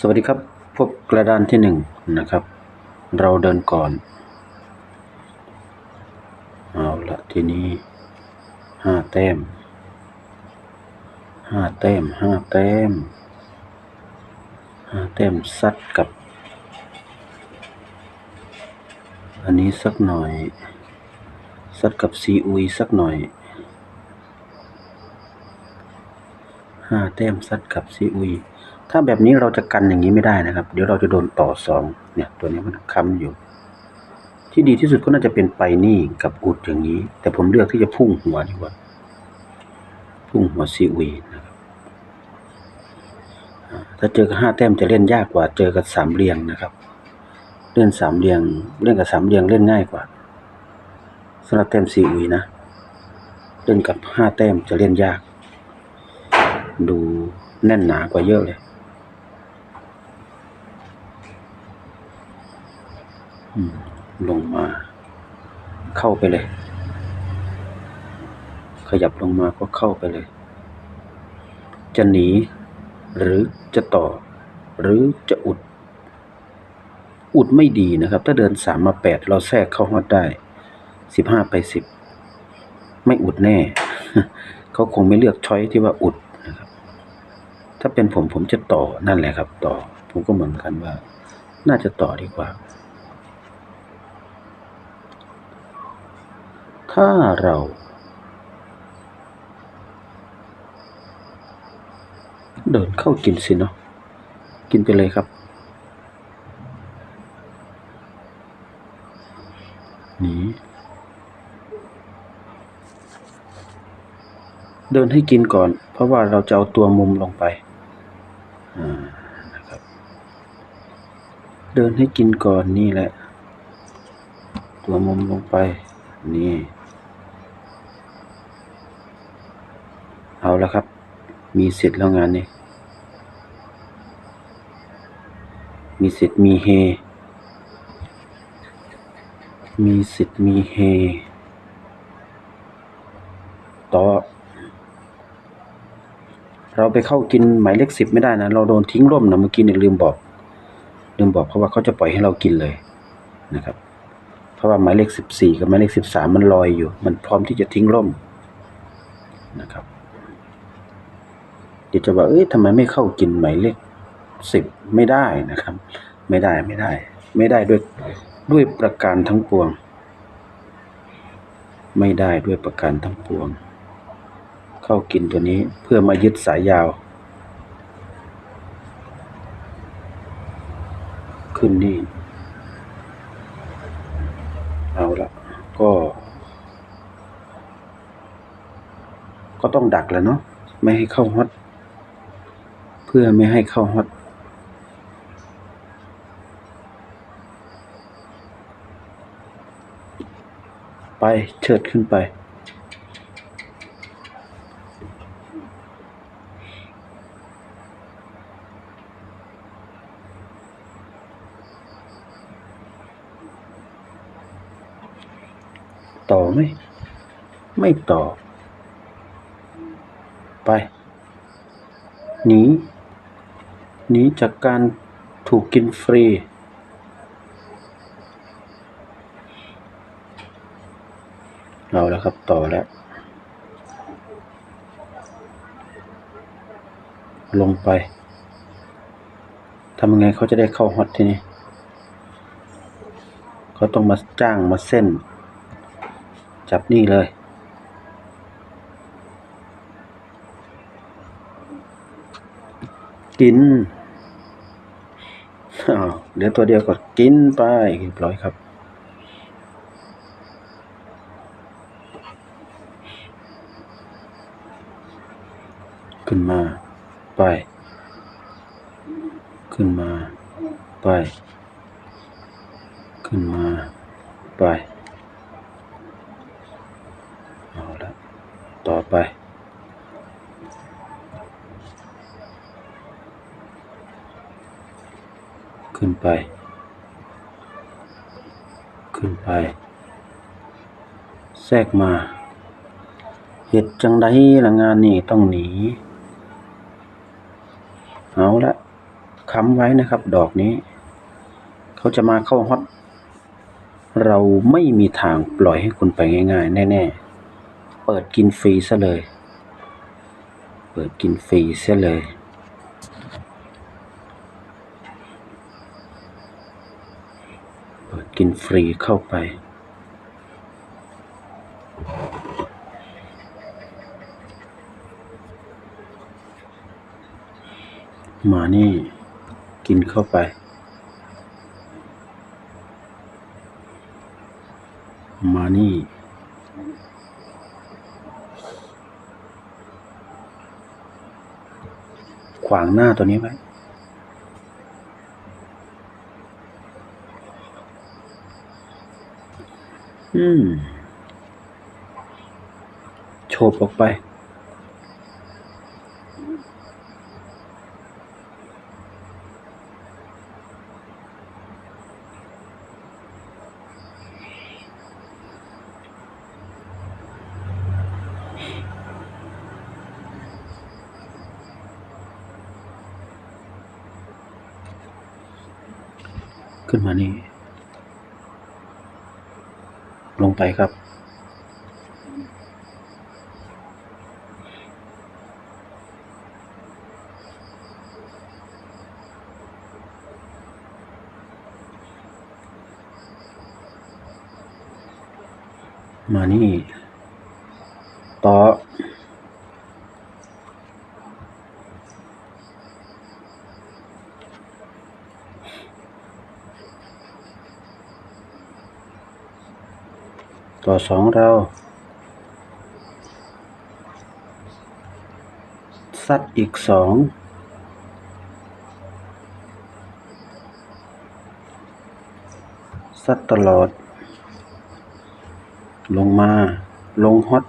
สวัสดีครับพบกระดานที่หนึ่งนะครับ เราเดินก่อน เอาละทีนี้ห้าแต้มห้าแต้มห้าแต้มห้าแต้มซัดกับ อันนี้สักหน่อย ซัดกับซีอุยสักหน่อยห้าแต้มซัดกับซีอุย ถ้าแบบนี้เราจะกันอย่างนี้ไม่ได้นะครับ เดี๋ยวเราจะโดนต่อสองเนี่ยตัวนี้มันค้ำอยู่ ที่ดีที่สุดก็น่าจะเป็นไปนี่กับอุดอย่างนี้ แต่ผมเลือกที่จะพุ่งหัวดีกว่า พุ่งหัวซีอุยนะครับถ้าเจอกับห้าแต้มจะเล่นยากกว่า เจอกับสามเรียงนะครับ เล่นสามเรียงเล่นกับสามเรียงเล่นง่ายกว่าสำหรับแต้มซีอุยนะเล่นกับห้าแต้มจะเล่นยาก ดูแน่นหนากว่าเยอะเลย อืม ลงมา เข้าไปเลย ขยับลงมาก็เข้าไปเลย จะหนี หรือจะต่อ หรือจะอุด อุดไม่ดีนะครับ ถ้าเดินสามมาแปดเราแทรกเข้าฮอดได้สิบห้าไปสิบไม่อุดแน่ เขาคงไม่เลือกช้อยที่ว่าอุดนะครับ ถ้าเป็นผมผมจะต่อนั่นแหละครับ ต่อ ผมก็เหมือนกันว่า น่าจะต่อดีกว่า ถ้าเรา เดินเข้ากินสิเนาะกินไปเลยครับ นีเดินให้กินก่อน เพราะว่าเราจะเอาตัวมุมลงไปนะครับเดินให้กินก่อนนี่แหละ ตัวมุมลงไป นี่ เอาแล้วครับ มีสิทธ์แล้วงานนี้มีสิทธ์มีเฮ มีสิทธ์มีเฮ ต่อ เราไปเข้ากินหมายเลขสิบไม่ได้นะ เราโดนทิ้งร่มนะเมื่อกี้เนี่ยลืมบอก ลืมบอกเพราะว่าเขาจะปล่อยให้เรากินเลยนะครับ เพราะว่าหมายเลขสิบสี่กับหมายเลขสิบสามมันลอยอยู่ มันพร้อมที่จะทิ้งร่มนะครับ เดี๋ยวจะว่าเอ้ยทำไมไม่เข้ากินหมายเลขสิบไม่ได้นะครับ ไม่ได้ไม่ได้ ไม่ได้ด้วยด้วยประการทั้งปวง ไม่ได้ด้วยประการทั้งปวง เข้ากินตัวนี้เพื่อมายึดสายยาว ขึ้นนี่ เอาละก็ ก็ต้องดักแล้วเนาะไม่ให้เข้าฮอต เพื่อไม่ให้เข้าฮอตไปเชิดขึ้นไป ต่อไหม ไม่ต่อ ไปหนี หนีจากการถูกกินฟรี เอาแล้วครับ ต่อแล้ว ลงไปทำยังไงเขาจะได้เข้าฮอตทีนี้เขาต้องมาจ้างมาเส้น จับนี่เลย กิน เหลือตัวเดียวก็กินไปเรียบร้อยครับ ขึ้นมาไป ขึ้นมา ไป ขึ้นมา ไป เอาละต่อไป ขึ้นไป ขึ้นไป แทรกมาเห็ดจังไดละงานนี่ต้องหนี เอาละค้ำไว้นะครับ ดอกนี้ เขาจะมาเข้าฮอต เราไม่มีทางปล่อยให้คุณไปง่าย ๆ แน่ ๆ เปิดกินฟรีซะเลย เปิดกินฟรีซะเลย เปิดกิน ฟรีเข้าไปมานี่กินเข้าไป มานี่ขวางหน้าตัวนี้ไว้ อืมโฉบออกไป ขึ้นมานี่ งไปครับ มานี่ ต่อ ต่อสองเราซัดอีกสองซัดตลอด ลงมา ลงฮอต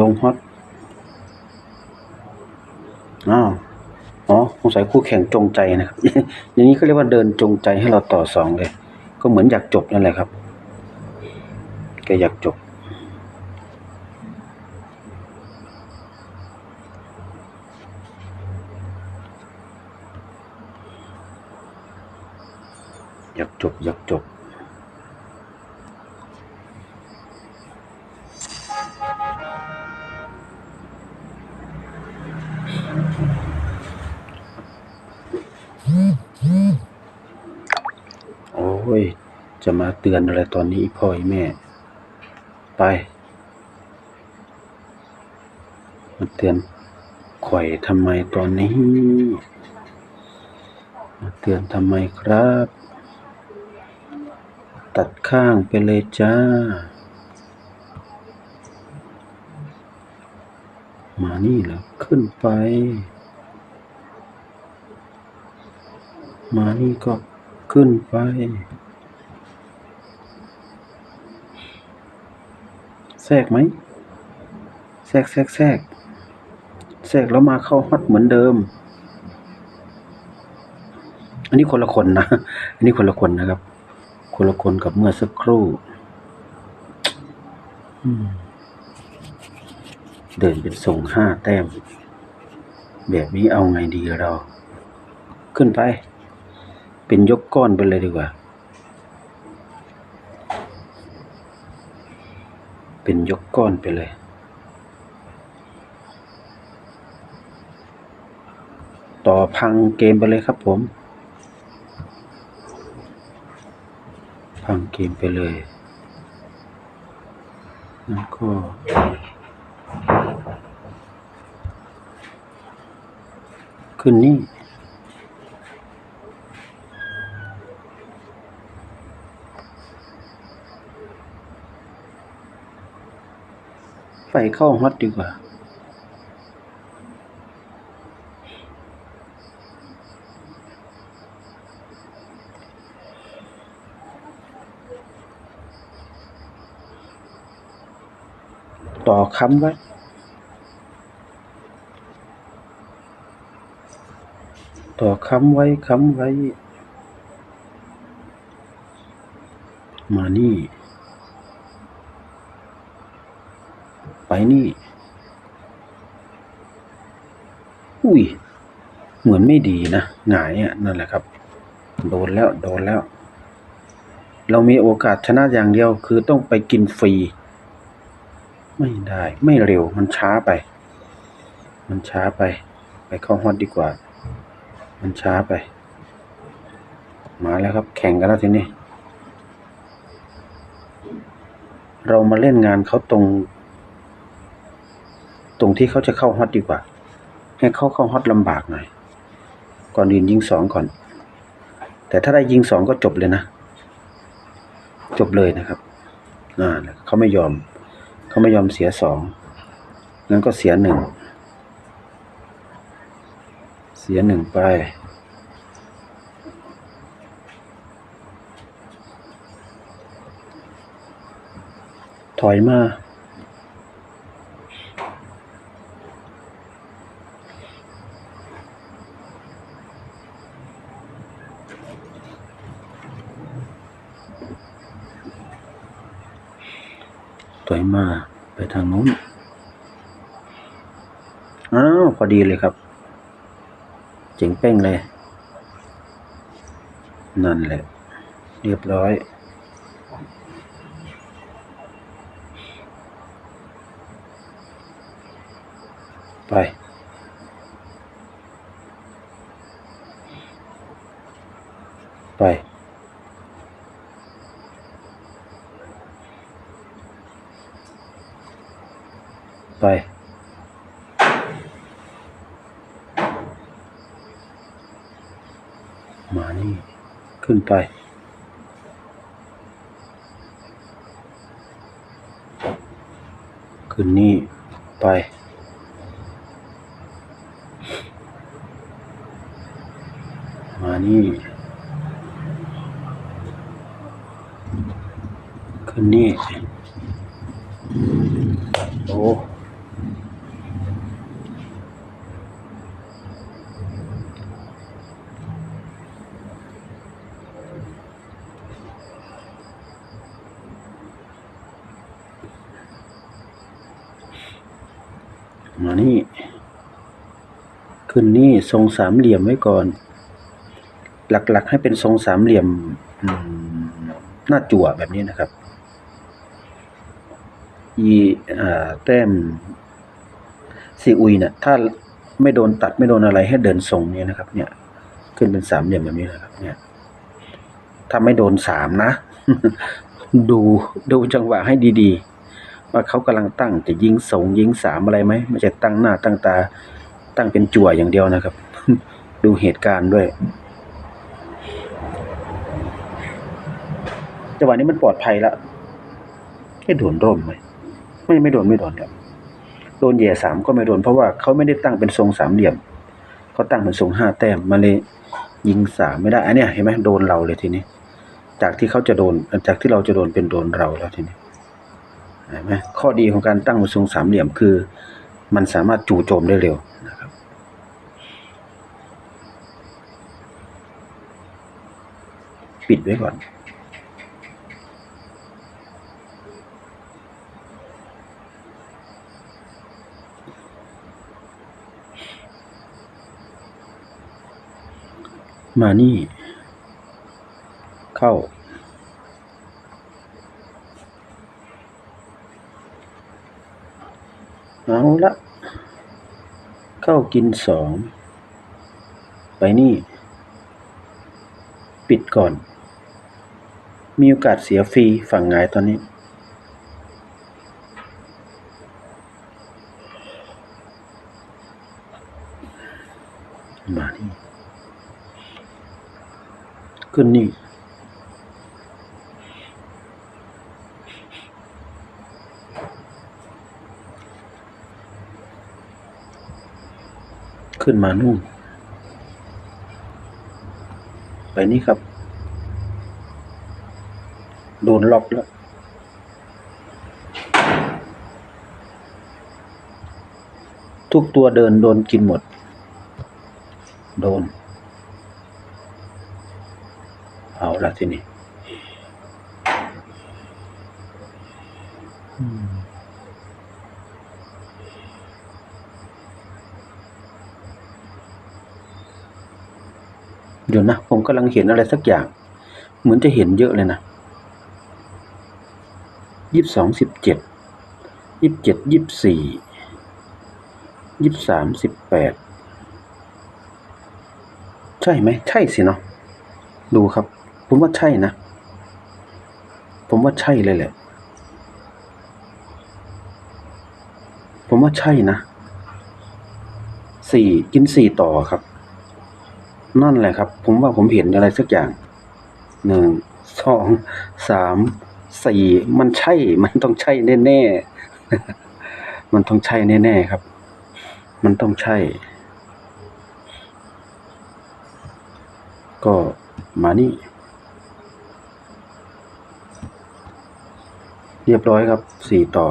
ลงฮอต อ้าว อ๋อสงสัยคู่แข่งจงใจนะครับ อย่างนี้เขาเรียกว่าเดินจงใจให้เราต่อสองเลย ก็เหมือนอยากจบนั่นแหละครับแกอยากจบ จะมาเตือนอะไรตอนนี้พ่อแม่ ไป มาเตือนข่อยทำไมตอนนี้ มาเตือนทำไมครับ ตัดข้างไปเลยจ้า มานี่แล้วขึ้นไป มานี่ก็ขึ้นไป ทรกไหมแทรกแทรกแทรกแทรกแล้วมาเข้าฮอตเหมือนเดิม อันนี้คนละคนนะ อันนี้คนละคนนะครับ คนละคนกับเมื่อสักครู่เดินเป็นส่งห้าแต้ม แบบนี้เอาไงดีเรา ขึ้นไป เป็นยกก้อนไปเลยดีกว่า เป็นยกก้อนไปเลย ต่อพังเกมไปเลยครับผม พังเกมไปเลย แล้วก็ขึ้นนี่ ไปเข้าฮอตดีกว่าต่อค้ำไว้ต่อค้ำไว้ค้ำไว้ มานี่ ไปนี่ อุ้ย เหมือนไม่ดีนะ หงายอะนั่นแหละครับ โดนแล้ว โดนแล้ว เรามีโอกาสชนะอย่างเดียว คือต้องไปกินฟรี ไม่ได้ ไม่เร็ว มันช้าไป มันช้าไป ไปเข้าฮอตดีกว่า มันช้าไป มาแล้วครับ แข่งกันแล้วทีนี้เรามาเล่นงานเขาตรง ตรงที่เขาจะเข้าฮอตดีกว่า ให้เขาเข้าฮอตลำบากหน่อย ก่อนอื่นยิงสองก่อน แต่ถ้าได้ยิงสองก็จบเลยนะ จบเลยนะครับอ่าเขาไม่ยอม เขาไม่ยอมเสียสองงั้นก็เสียหนึ่ง เสียหนึ่งไปถอยมา ถอยมา ไปทางนู้น อ้าว พอ ดีเลยครับ เจ๋งเป้งเลย นั่นแหละ เรียบร้อยไป ไป ไป มานี่ ขึ้นไป ขึ้นนี่ไป มานี่ ขึ้นนี่ โอ้ มานี่ ขึ้นนี่ทรงสามเหลี่ยมไว้ก่อน หลักๆให้เป็นทรงสามเหลี่ยมหน้าจั่วแบบนี้นะครับอีแต้มซีอุยเนี่ยถ้าไม่โดนตัดไม่โดนอะไรให้เดินทรงนี้นะครับ เนี่ย ขึ้นเป็นสามเหลี่ยมแบบนี้นะครับ เนี่ย ถ้าไม่โดนสามนะ ดูดูจังหวะให้ดีๆว่าเขากำลังตั้งจะยิงสงยิงสามอะไรไหมไม่ใช่ตั้งหน้าตั้งตา ตั้งเป็นจั่วอย่างเดียวนะครับ ดูเหตุการณ์ด้วยจังหวะนี้มันปลอดภัยแล้วแค่โดนร่มไหมไม่ไม่โดนไม่โดนครับโดนเหย่สามก็ไม่โดนเพราะว่าเขาไม่ได้ตั้งเป็นทรงสามเหลี่ยมเขาตั้งเป็นทรงห้าแต้มมาเลยยิงสามไม่ได้อันเนี้ยเห็นไหมโดนเราเลยทีนี้ จากที่เขาจะโดนจากที่เราจะโดนเป็นโดนเราแล้วทีนี้เห็นไหมข้อดีของการตั้งเป็นทรงสามเหลี่ยมคือ มันสามารถจู่โจมได้เร็วนะครับ ปิดไว้ก่อน มานี่ เข้า เอาละ เข้ากินสอง ไปนี่ ปิดก่อน มีโอกาสเสียฟรีฝั่งหงายตอนนี้ มานี่ขึ้นนี่ขึ้นมานู่น ไปนี่ครับ โดนล็อกแล้ว ทุกตัวเดินโดนกินหมด โดน เอาละทีนี้เดี๋ยวนะ ผมกำลังเห็นอะไรสักอย่าง เหมือนจะเห็นเยอะเลยนะ ยี่สิบสองสิบเจ็ดยี่สิบเจ็ดยี่สิบสี่ยี่สิบสามสิบแปดใช่ไหมใช่สิเนาะดูครับ ผมว่าใช่นะ ผมว่าใช่เลยแหละ ผมว่าใช่นะสี่กินสี่ต่อครับ นั่นแหละครับ ผมว่าผมเห็นอะไรสักอย่างหนึ่งสองสาม สี่มันใช่ มันต้องใช่แน่ๆ มันต้องใช่แน่ๆครับ มันต้องใช่ ก็มานี่ เรียบร้อยครับสี่ต่อ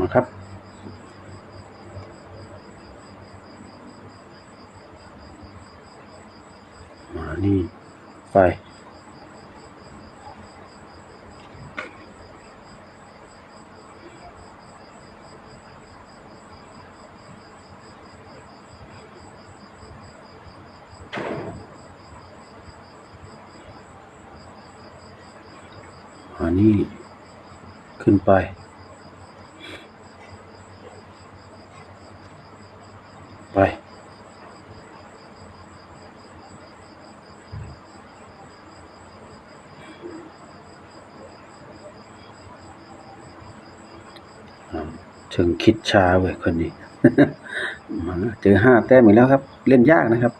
นะครับมานี่ไปมานี่ขึ้นไป อ่า เชิงคิดช้าเว้ยคนนี้มาเจอห้าแต้มอีกแล้วครับ เล่นยากนะครับ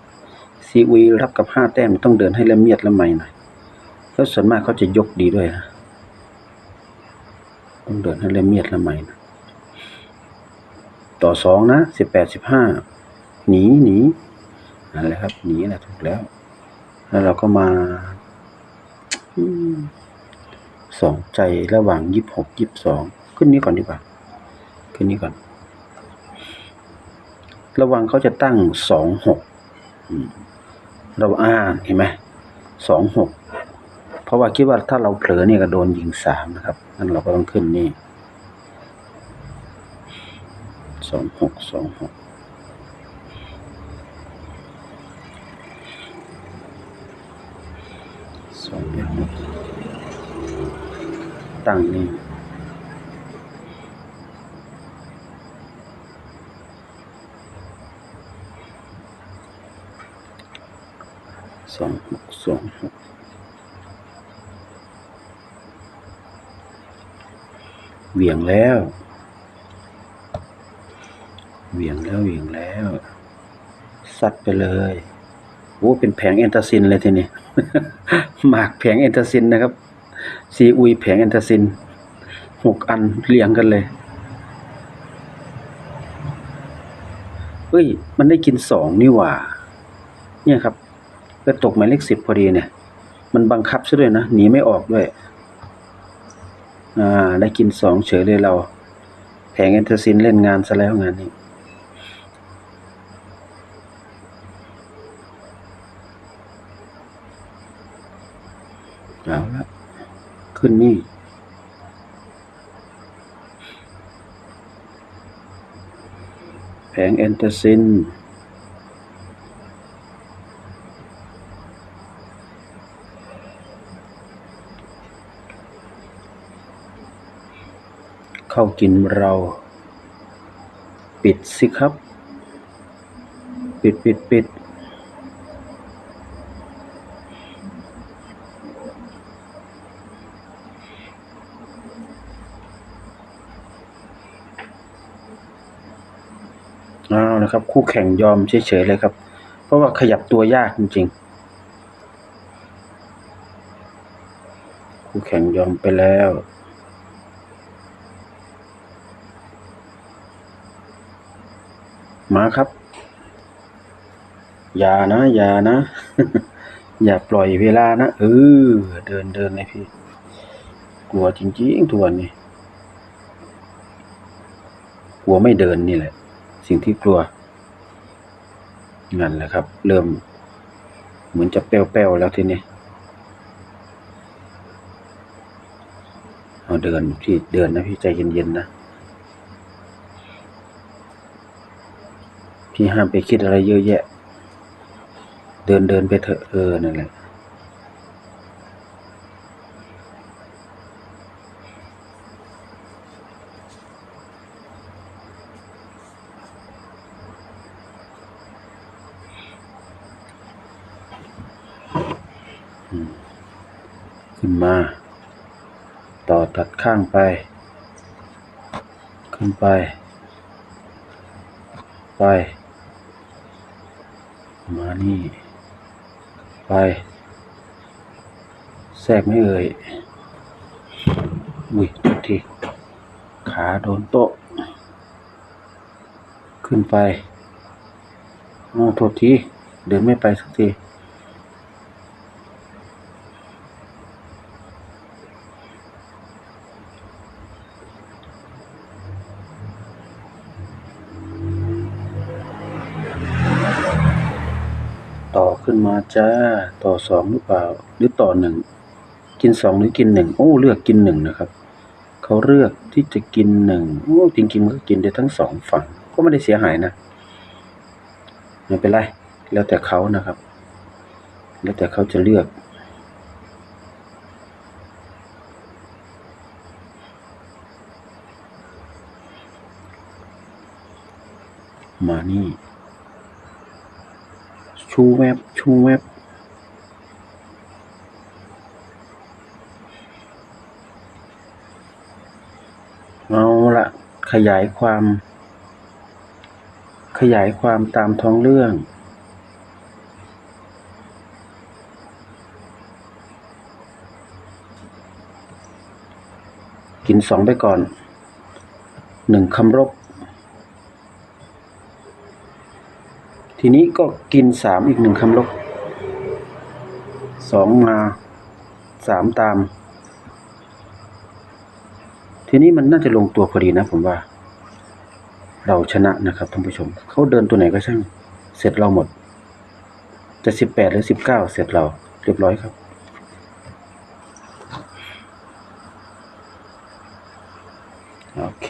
ซีวีรับกับห้าแต้มต้องเดินให้ละเมียดละไมหน่อยแล้วส่วนมากเขาจะยกดีด้วยนะต้องเดินให้ละเมียดละไมหนะต่อสองนะสิบแปดสิบห้าหนีหนีนั่นแหละครับหนีแหละถูกแล้ว แล้วเราก็มาสองใจระหว่างยี่สิบหกยี่สิบสองขึ้นนี้ก่อนดีกว่า ขึ้นนี้ก่อน ระวังเขาจะตั้งสองหกเราอ่านเห็นไหมสองหกเพราะว่าคิดว่าถ้าเราเผลอเนี่ยก็โดนยิงสามนะครับนั่นเราก็ต้องขึ้นนี่สองหกสองหกสองหกตั้งนี่ สองหกสองหกเหวี่ยงแล้วเหวี่ยงแล้วเหวี่ยงแล้วซัดไปเลยโอ้เป็นแผงเอนตาซินเลยทีนี้หมากแผงเอนตาซินนะครับซีอุยแผงเอนตาซินหกอันเรียงกันเลยเฮ้ย มันได้กินสองนี่หว่า เนี่ยครับ ไปตกหมายเลขสิบพอดีเนี่ย มันบังคับซะด้วยนะ หนีไม่ออกด้วย อ่า ได้กินสองเฉยเลยเรา แผงเอนเตอร์ซินเล่นงานซะแล้วงานนี้เอาละขึ้นนี่ แผงเอนเตอร์ซิน เข้ากินเรา ปิดสิครับ ปิดปิดปิดเอาละครับ คู่แข่งยอมเฉยๆเลยครับ เพราะว่าขยับตัวยากจริง ๆ คู่แข่งยอมไปแล้ว มาครับ อย่านะ อย่านะ อย่าปล่อยเวลานะ เออ เดินเดินเลยพี่ กลัวจริงๆทุกวันนี้ กลัวไม่เดินนี่แหละ สิ่งที่กลัวนั่นแหละครับ เริ่ม เหมือนจะแป้วๆแล้วทีนี้เอาเดินพี่เดินนะพี่ใจเย็นๆนะ พี่ห้ามไปคิดอะไรเยอะแยะ เดินเดินไปเถอะเออนั่นแหละขึ้นมา ต่อตัดข้างไป ขึ้นไป ไปานี่ไปแทรกไม่เอ่ยอุ้ยทุกทีขาโดนโต๊ะ ขึ้นไปอ้าวโทษที เดินไม่ไปสักที ต่อขึ้นมาจ้า ต่อสองหรือเปล่า หรือต่อหนึ่ง กินสองหรือกินหนึ่ง โอ้ เลือกกินหนึ่งนะครับ เขาเลือกที่จะกินหนึ่ง โอ้จริงๆมันก็กินได้ทั้งสองฝั่ง ก็ไม่ได้เสียหายนะ ไม่เป็นไร แล้วแต่เขานะครับ แล้วแต่เขาจะเลือกมานี่ ชูแวบชูแวบเอาละขยายความ ขยายความตามท้องเรื่อง กินสองไปก่อนหนึ่งคำรบ ทีนี้ก็กินสามอีกหนึ่งคำลบสองมาสามตาม ทีนี้มันน่าจะลงตัวพอดีนะผมว่า เราชนะนะครับท่านผู้ชม เขาเดินตัวไหนก็ช่าง เสร็จเราหมด จะสิบแปดหรือสิบเก้าเสร็จเรา เรียบร้อยครับโอเค